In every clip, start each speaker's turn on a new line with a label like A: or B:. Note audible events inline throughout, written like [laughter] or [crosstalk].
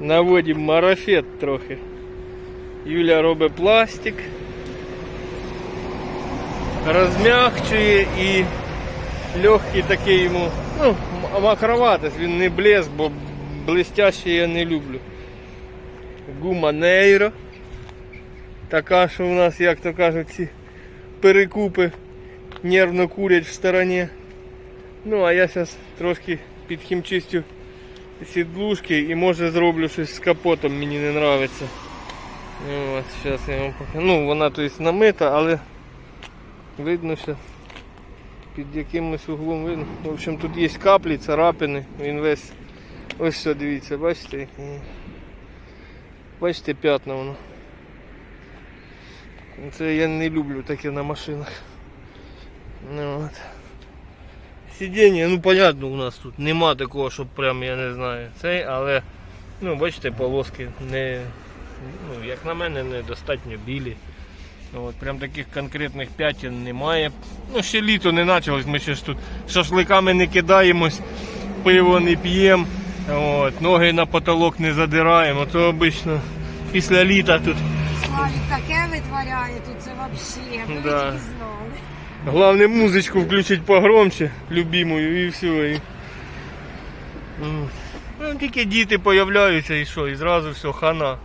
A: Наводимо марафет трохи. Юля робить пластик. Розмягчує і легкий такий йому, ну, м- макроватость, він не блеск, бо блестящий я не люблю. Гума Нейро. Така, що у нас, як то кажуть, ці перекупи нервно курять в стороні. Ну, а я зараз трошки підхімчистю сідлушки і може зроблю щось з капотом, мені не подобається. От, зараз я вам покажу. Ну, вона то есть, намита, але видно, що під якимось углом видно. В общем, тут є каплі, царапини, він весь. Ось все, дивіться, бачите? Бачите п'ятна воно. Це я не люблю таке на машинах. Ну, от. Сидіння, ну понятно, у нас тут нема такого, щоб прям я не знаю цей, але ну бачите, полоски не, ну, як на мене, недостатньо білі. От, прям таких конкретних п'ятін немає. Ну, ще літо не почалось, ми ще ж тут шашликами не кидаємось, пиво не п'ємо, ноги на потолок не задираємо, то обично після літа тут
B: Славік таке витворяє тут, це взагалі.
A: Да. Главное музычку включить погромче, любимую, і все. І... Ну, тільки діти появляються і що, і зразу все, хана.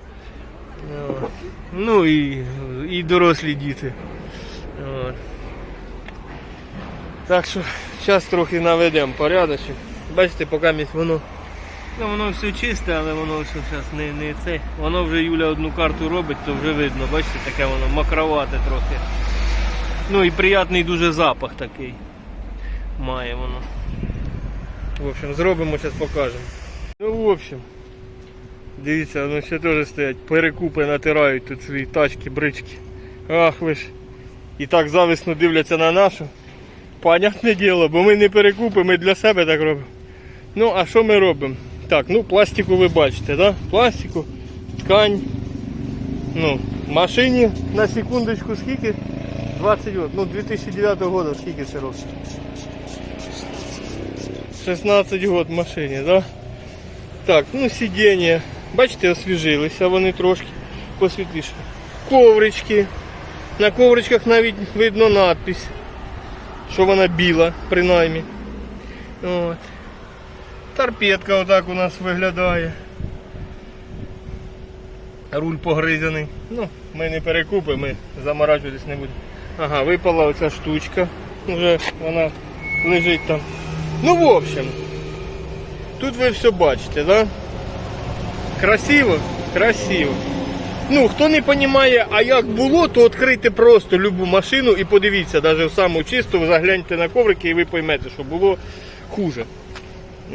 A: Ну, Ну і, і дорослі діти. От. Так що зараз трохи наведемо порядочок. Бачите, поки місць воно. Ну воно все чисте, але воно все зараз не, не це. Воно вже Юля одну карту робить, то вже видно, бачите, таке воно макровате трохи. Ну і приятний дуже запах такий. Має воно. В общем, зробимо, зараз покажемо. Ну, в общем. Дивіться, воно ще теж стоять. Перекупи натирають тут свої тачки, брички. Ах ви ж. І так зависно дивляться на нашу. Понятне діло, бо ми не перекупи, ми для себе так робимо. Ну, а що ми робимо? Так, ну пластику ви бачите, да? Пластику, ткань. Ну, машині на секундочку скільки? 20 год. Ну, 2009 года скільки це років? 16 год машині, да? Так, ну сидіння. Бачите, освіжилися вони трошки посвітліше. Коврички. На ковричках навіть видно надпись, що вона біла, принаймні. От. Торпедка отак у нас виглядає. Руль погризаний. Ну, ми не перекупи, ми заморачуватись не будемо. Ага, випала оця штучка. Вже вона лежить там. Ну, в общем, тут ви все бачите, да? Красиво? Красиво. Ну, хто не розуміє, а як було, то відкрийте просто любу машину і подивіться, навіть в саму чисту, загляньте на коврики і ви поймете, що було хуже.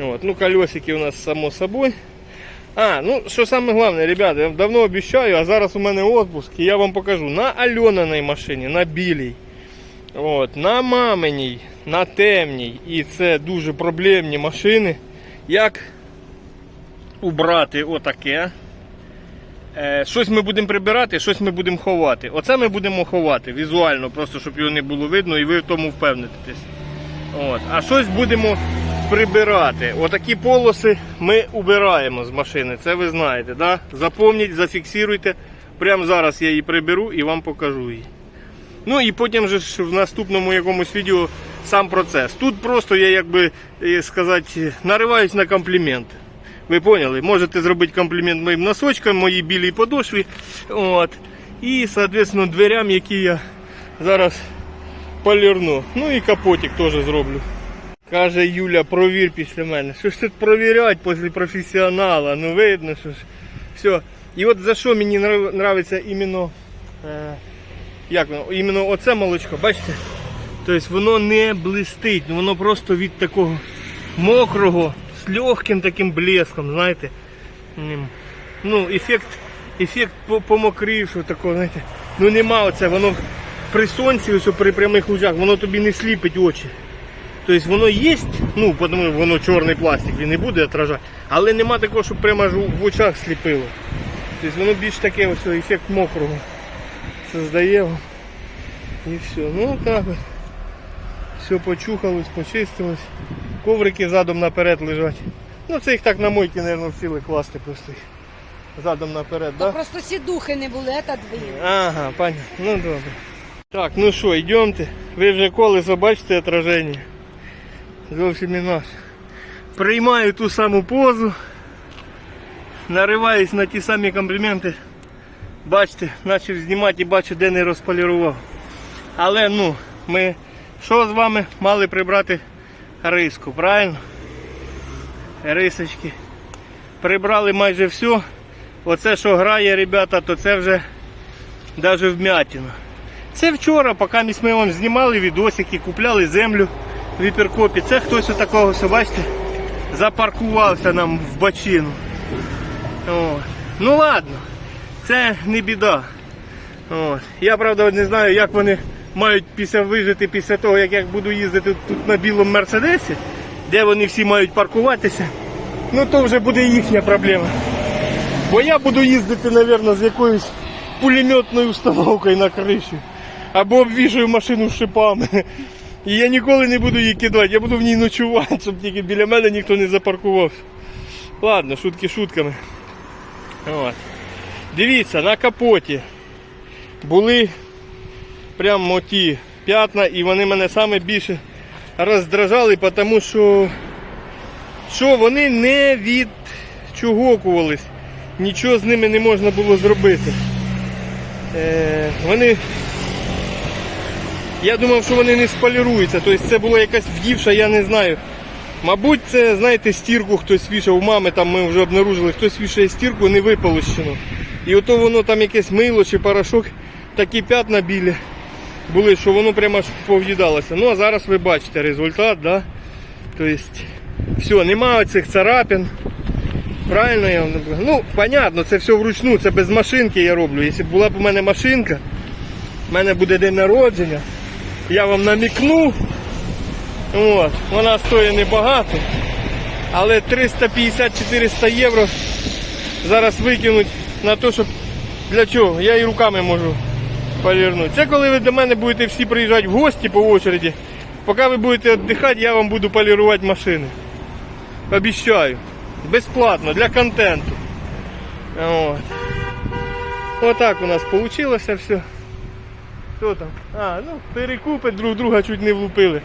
A: От. Ну, колесики у нас само собою. А, ну що саме головне, ребята, я давно обіцяю, а зараз у мене отпуск, і я вам покажу на Альонаній машині, на білій, от, на маминій, на темній. І це дуже проблемні машини. Як убрати отаке. Е, щось ми будемо прибирати, щось ми будемо ховати. Оце ми будемо ховати візуально, просто щоб його не було видно і ви в тому впевнитесь. От. А щось будемо прибирати. Отакі полоси ми убираємо з машини, це ви знаєте. Да? Запомніть, зафіксируйте. Прямо зараз я її приберу і вам покажу її. Ну і потім же ж в наступному якомусь відео сам процес. Тут просто я, як би е, сказати, нариваюсь на компліменти. Ви поняли? Можете зробити комплімент моїм носочкам, моїй білій подошві. От. І, соответственно, дверям, які я зараз полірну. Ну і капотик теж зроблю. Каже Юля, провір після мене. Що ж тут провіряти після професіонала? Ну видно, що ж. Все. І от за що мені нравиться іменно, е, як воно, іменно оце молочко, бачите? Тобто воно не блистить, ну, воно просто від такого мокрого, з легким таким блеском, знаєте. Ну, ефект, ефект по- помокрівшого такого, знаєте. Ну нема оце, воно при сонці, при прямих лучах, воно тобі не сліпить очі. Тобто воно є, ну, тому що воно чорний пластик, він не буде отражати, але нема такого, щоб прямо аж в очах сліпило. Тобто воно більш таке ось ефект мокрого создає. І все. Ну так. Все почухалось, почистилось. Коврики задом наперед лежать. Ну це їх так на мойки, мабуть, вчили класти просто. їх. задом наперед,
B: То
A: да?
B: просто сідухи не були, а дві.
A: Ага, понятно. Ну добре. Так, ну що, йдемте. Ви вже колесо бачите отраження. Зовсім інакше. Приймаю ту саму позу. Нариваюсь на ті самі компліменти. Бачите, почав знімати і бачу, де не розполірував. Але ну, ми що з вами мали прибрати риску, правильно? Рисочки. Прибрали майже все. Оце, що грає, ребята, то це вже навіть вмятина. Це вчора, поки ми вам знімали відосики, купляли землю Віперкопі. Це хтось отакого, все, бачите, запаркувався нам в бочину. О. Ну ладно, це не біда. От. Я правда не знаю, як вони мають після вижити після того, як я буду їздити тут на білому мерседесі, де вони всі мають паркуватися. Ну то вже буде їхня проблема. Бо я буду їздити, мабуть, з якоюсь пулеметною установкою на криші. Або обвішую машину шипами. І я ніколи не буду її кидати, я буду в ній ночувати, щоб тільки біля мене ніхто не запаркувався. Ладно, шутки шутками. От. Дивіться, на капоті були прямо ті п'ятна, і вони мене саме більше роздражали, тому що, що вони не відчугокувались. Нічого з ними не можна було зробити. Е, вони. Я думав, що вони не споліруються. Тобто це була якась вдівша, я не знаю. Мабуть, це, знаєте, стірку хтось вішав у мами, там ми вже обнаружили, хтось вішає стірку не виполощену. І ото воно там якесь мило чи порошок, такі п'ятна білі були, що воно прямо аж пов'їдалося. Ну а зараз ви бачите результат, да? Тобто, все, немає цих царапин. Правильно я вам? Ну, понятно, це все вручну, це без машинки я роблю. Якщо була б у мене машинка, в мене буде день народження, я вам намікну. От, вона стоїть небагато, але 350-400 євро зараз викинуть на те, щоб для чого? Я і руками можу полірнути. Це коли ви до мене будете всі приїжджати в гості по очереді. Поки ви будете віддихати, я вам буду полірувати машини. Обіщаю. Безплатно, для контенту. От. Отак у нас вийшло все. Хто там? А, ну, перекупи друг друга чуть не влупили.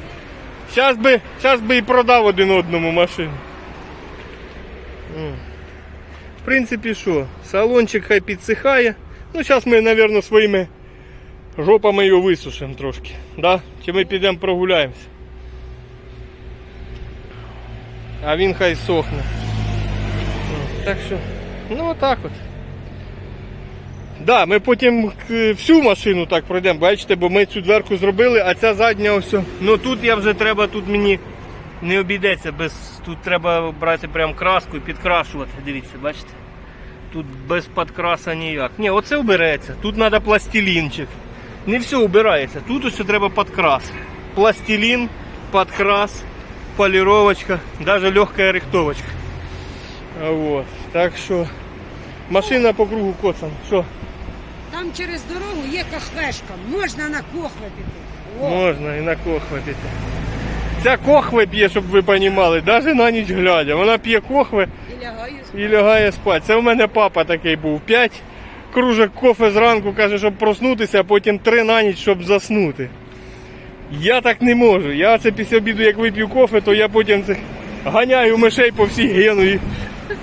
A: Зараз би, щас би і продав один одному машину. В принципі, що, салончик хай підсихає. Ну, зараз ми, мабуть, своїми жопами його висушимо трошки. Да? Чи ми підемо прогуляємося. А він хай сохне. Так що, ну отак от. Да, ми потім всю машину так пройдемо, бачите, бо ми цю дверку зробили, а ця задня ось. Ну тут я вже треба, тут мені не обійдеться без. Тут треба брати прям краску і підкрашувати. Дивіться, бачите? Тут без підкраса ніяк. Ні, оце обереться. Тут треба пластилінчик. Не все убирається. Тут ось треба підкрас. Пластилін, підкрас, поліровочка, навіть легка рихтовочка. Вот. Так що машина по кругу коцана. Що?
B: Там через дорогу є кафешка, можна на кохве піти. О,
A: Можна і на кохве піти. Ця кохве п'є, щоб ви розуміли, навіть на ніч глядя. Вона п'є кохве
B: і лягаю
A: і лягає спати. Це у мене папа такий був. П'ять кружок кофе зранку каже, щоб проснутися, а потім три на ніч, щоб заснути. Я так не можу. Я це після обіду, як вип'ю кофе, то я потім це ганяю мишей по всій гену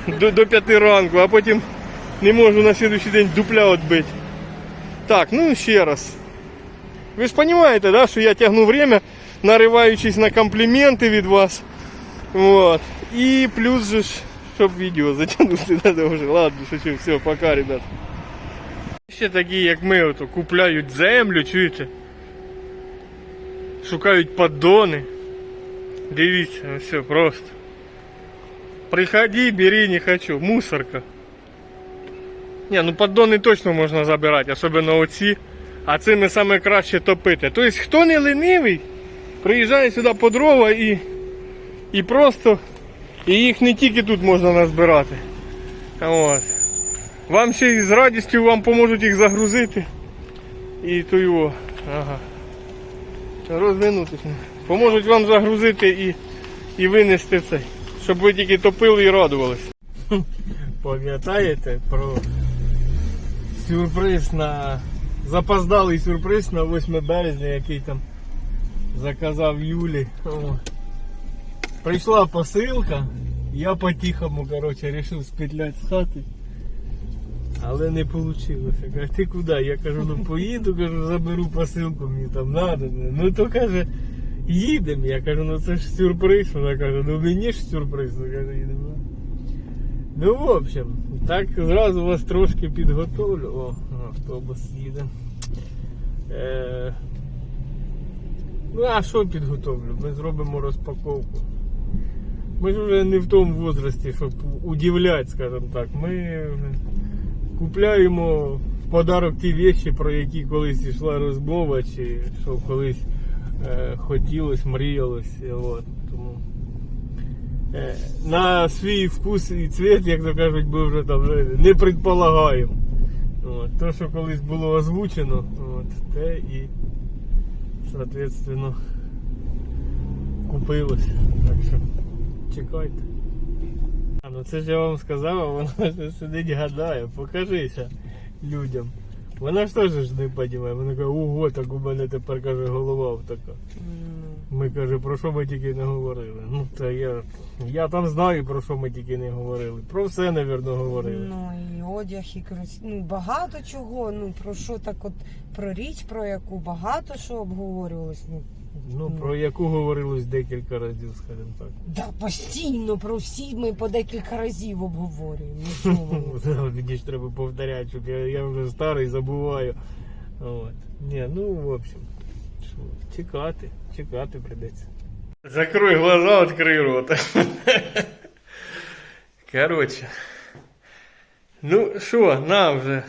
A: до, до п'яти ранку, а потім не можу на слідуючий день дупля відбити. Так, ну ще раз. Ви ж розумієте, да, що я тягну время, нариваючись на компліменти від вас. Вот. І плюс же ж, щоб відео затягнути надо [laughs] вже. Ладно, шучу, все, пока, ребят. Ще такі, як ми, ото, купляють землю, чуєте? Шукають поддони. Дивіться, ну все просто. Приходи, бери, не хочу. Мусорка. Ні, ну поддони точно можна забирати, особливо оці. А цими саме краще топити. Тобто, хто не ленивий, приїжджає сюди по дрова і, і просто. І їх не тільки тут можна назбирати. От. Вам ще й з радістю вам поможуть їх загрузити. І то його. Ага. Розминутися. Поможуть вам загрузити і, і винести цей. Щоб ви тільки топили і радувались. Пам'ятаєте про сюрприз на запоздалий сюрприз на 8 березня, який там заказав Юлі. О. Прийшла посилка, я по-тихому, короче, решив спетлять з хати. Але не вийшло. Каже, ти куди? Я кажу, ну поїду, кажу, заберу посилку, мені там треба. Ну то каже, їдемо. Я кажу, ну це ж сюрприз. Вона каже, ну мені ж сюрприз. Ну, каже, їдемо. Ну, в общем, так зразу вас трошки підготовлю. О, автобус їде. Е, ну, а що підготовлю? Ми зробимо розпаковку. Ми ж вже не в тому возрасті, щоб удивляти, скажімо так. Ми купляємо в подарок ті речі, про які колись йшла розмова, чи що колись е, хотілось, мріялось. От, на свій вкус і цвіт, як то кажуть, ми вже там вже не предполагаємо. От, то, що колись було озвучено, от, те і, соответственно, купилось. Так що чекайте. А, ну це ж я вам сказав, а вона [laughs] ж сидить гадає, покажися людям. Вона ж теж ж не розуміє. Вона каже, ого, так у мене тепер каже голова така. Ми каже, про що ми тільки не говорили. Ну та я, я там знаю, про що ми тільки не говорили. Про все, напевно, говорили.
B: Ну і одяг, і ну багато чого. Ну про що так от про річ, про яку багато що обговорювалось. Ну
A: Ну, про яку говорилось декілька разів, скажімо так.
B: да, постійно про всі ми по декілька разів обговорюємо. Ну. [laughs]
A: Мені ж треба повторяти, щоб я, я вже старий, забуваю. От. Ні, ну в общем, що, чекати, чекати прийдеться. Закрой глаза, відкрий рот. Коротше. Ну що, на вже.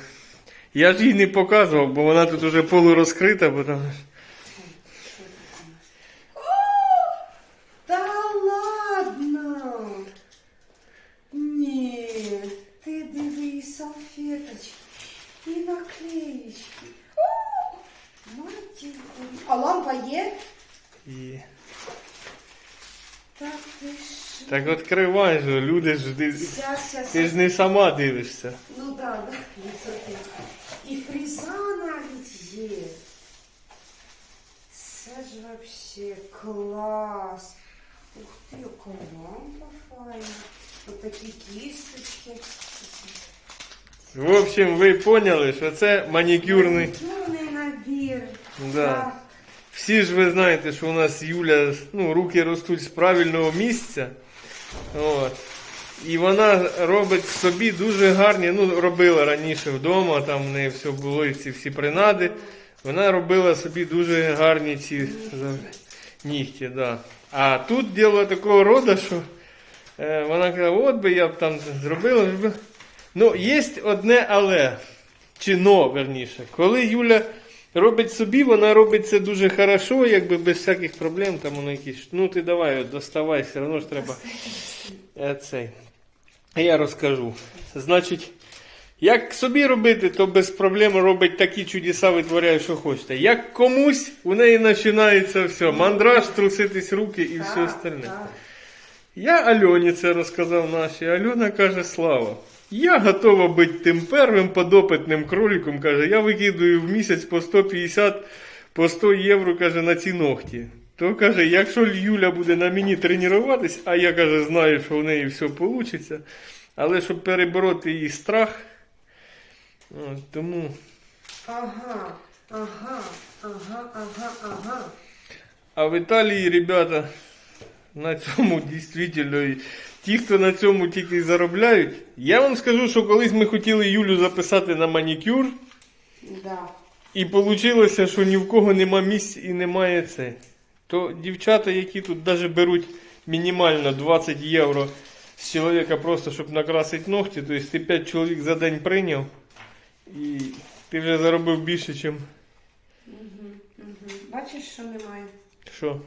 A: Я ж їй не показував, бо вона тут уже полурозкрита, бо там.
B: Та ладно. Ні, ти диви салфеточки і наклеїчки. О, матінко. А лампа є?
A: І...
B: Так ти що?
A: Так відкривай же, люди ж ти,
B: Щас, щас,
A: ти ж не сама дивишся.
B: Ну да, да, висоти. І фріза навіть є. Це ж вообще клас. Ух ти, яка лампа файна. Ось такі кісточки.
A: В общем, ви поняли, що це манікюрний.
B: Манікюрний набір.
A: Да.
B: Так.
A: Всі ж ви знаєте, що у нас Юля, ну, руки ростуть з правильного місця. От. І вона робить собі дуже гарні, ну, робила раніше вдома, там в неї все було і ці всі принади. Вона робила собі дуже гарні ці нігті, да. А тут діло такого роду, що е, вона каже, от би я б там зробила». Ну, є одне але, чи но, верніше. Коли Юля робить собі, вона робить це дуже хорошо, якби без всяких проблем, там воно якісь. Ну ти давай, от, доставай, все одно ж треба. Е, цей. А Я розкажу. Значить, як собі робити, то без проблем робить такі чудеса, витворяє, що хочете. Як комусь, у неї починається все. Мандраж, труситись руки і все остальне. Я Альоні це розказав нашій. Альона каже, Слава, я готова бути тим первим подопитним кроликом. Каже, я викидую в місяць по 150, по 100 євро каже, на ці ногті. То каже, якщо Юля буде на мені тренуватись, а я каже, знаю, що в неї все вийде, але щоб перебороти її страх, тому
B: Ага, ага, ага, ага, ага.
A: А в Італії, ребята, на цьому дійсно, ті, хто на цьому тільки заробляють. Я вам скажу, що колись ми хотіли Юлю записати на манікюр,
B: Да.
A: і вийшло, що ні в кого нема місць і немає це. То дівчата, які тут навіть беруть мінімально 20 євро з чоловіка просто, щоб накрасити ногті, тобто ти 5 чоловік за день прийняв, і ти вже заробив більше, ніж
B: Угу, угу. Бачиш, що немає?
A: що.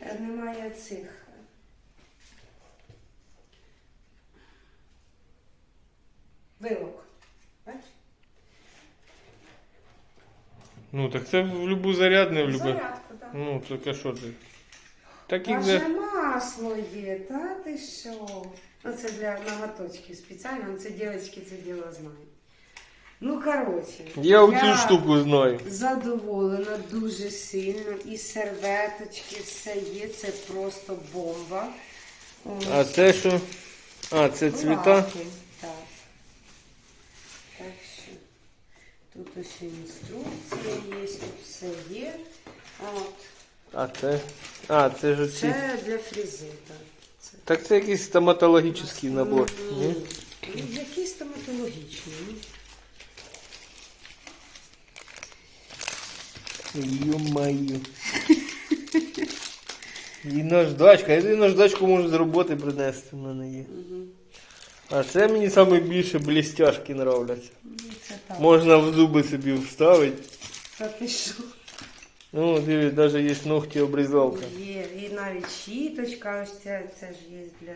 B: Е, Немає цих. Вилок.
A: Ну так це в любу зарядне, в любе.
B: Зарядку, так.
A: Ну, так а що ти? Таких
B: Ваше
A: же.
B: масло є, та ти що? Ну, це для ноготочків спеціально, ну, це дівчатки це діло знають. Ну, коротше.
A: Я оцю штуку знаю.
B: Задоволена дуже сильно. І серветочки, все є, це просто бомба. Ось.
A: А це що? А, це цвіта.
B: Лаки, Так. Так що тут ось інструкція є, тут все є. От.
A: А це. А, це ж оці.
B: Це для фрізи, так. Це.
A: Так це якийсь стоматологічний набор.
B: Ні.
A: Ні?
B: Ну, Який стоматологічний. ну.
A: Ё-моё. І наждачка. Я наждачку можу з роботи принести в мене є. А це мені найбільше блістяшки нравляться. Можна в зуби собі вставити.
B: Та ти що?
A: Ну, дивись, навіть є ногті обрізалка.
B: Є. І навіть щіточка, ось це, це ж є для.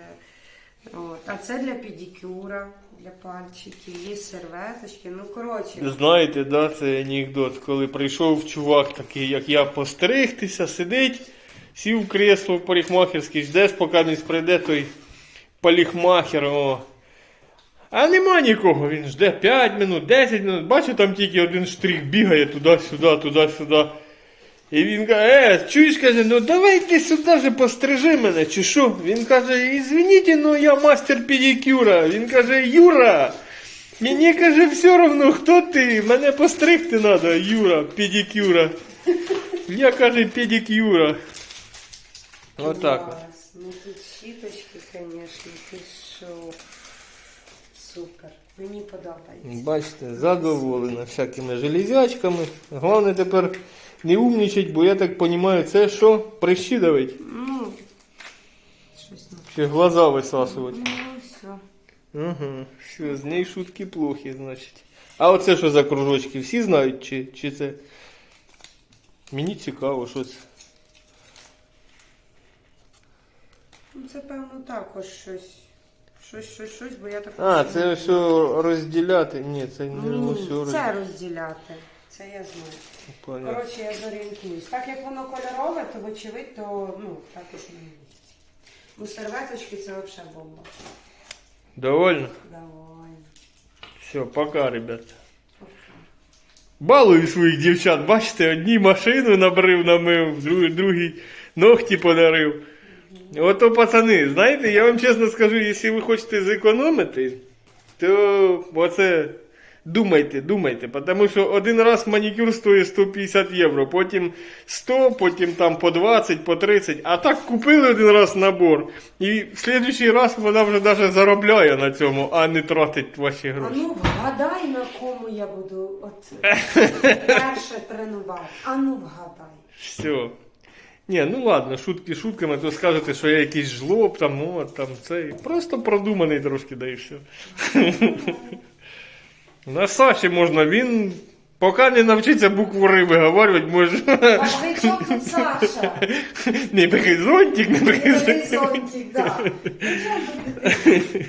B: От. А це для педикюра, для пальчиків, є серветочки. Ну, коротше.
A: Знаєте, да, це анекдот, коли прийшов чувак такий, як я, постригтися, сидить, сів в кресло в парикмахерській, ждеш, поки не прийде той парикмахер. О. А нема нікого, він жде 5 минут, 10 минут, бачу, там тільки один штрих бігає туди-сюди, туди-сюди. І він каже, е, чуєш, каже, ну давай ти сюди вже пострижи мене, чи що? Він каже, извините, ну я мастер педикюра. Він каже, Юра, мені каже, все одно, хто ти? Мене постригти треба, Юра, педикюра. Я каже, педикюра. Отак. от.
B: Ну тут щіточки, звісно, ти що. Мені подобається.
A: Бачите, задоволена всякими железячками. Головне тепер не умнічать, бо я так розумію, це що? Прищі давить?
B: Ну, щось ну.
A: Чи глаза висасувати?
B: Ну, все.
A: Угу. Все, з неї шутки плохі, значить. А оце що за кружочки? Всі знають, чи, чи це? Мені цікаво, що це.
B: Ну, це, певно, також щось. Щось, щось, щось, бо я так.
A: А, це все розділяти. Ні, це не
B: Ні,
A: все
B: це
A: розділяти.
B: розділяти. Це я знаю.
A: Понятно.
B: Коротше, я зорієнтуюсь. Так як воно кольорове, то вочевидь, то ну, також не місяць. Ну, серветочки це взагалі бомба.
A: Довольно?
B: Давай.
A: Все, пока, ребят. Балую своїх дівчат, бачите, одній машину набрив, намив, другий, другий ногті подарив. Ото пацани, знаєте, я вам чесно скажу, якщо ви хочете зекономити, то оце думайте, думайте, тому що один раз манікюр стоїть 150 євро, потім 100, потім там по 20, по 30, а так купили один раз набор, і в слідуючий раз вона вже навіть заробляє на цьому, а не тратить ваші
B: А
A: гроші.
B: ну вгадай, на кому я буду от [laughs] перше тренувати. А ну вгадай.
A: Все. Ні, ну ладно, шутки шутками, то скажете, що я якийсь жлоб, там, о, там цей. Просто продуманий трошки, да і все. [laughs] На Саші можна, він поки не навчиться букву Р виговорювати, може.
B: А ви чого тут Саша? [laughs]
A: Не такий зонтик, не такий зонтик.
B: Горизонтик, да. При чому тут дитина?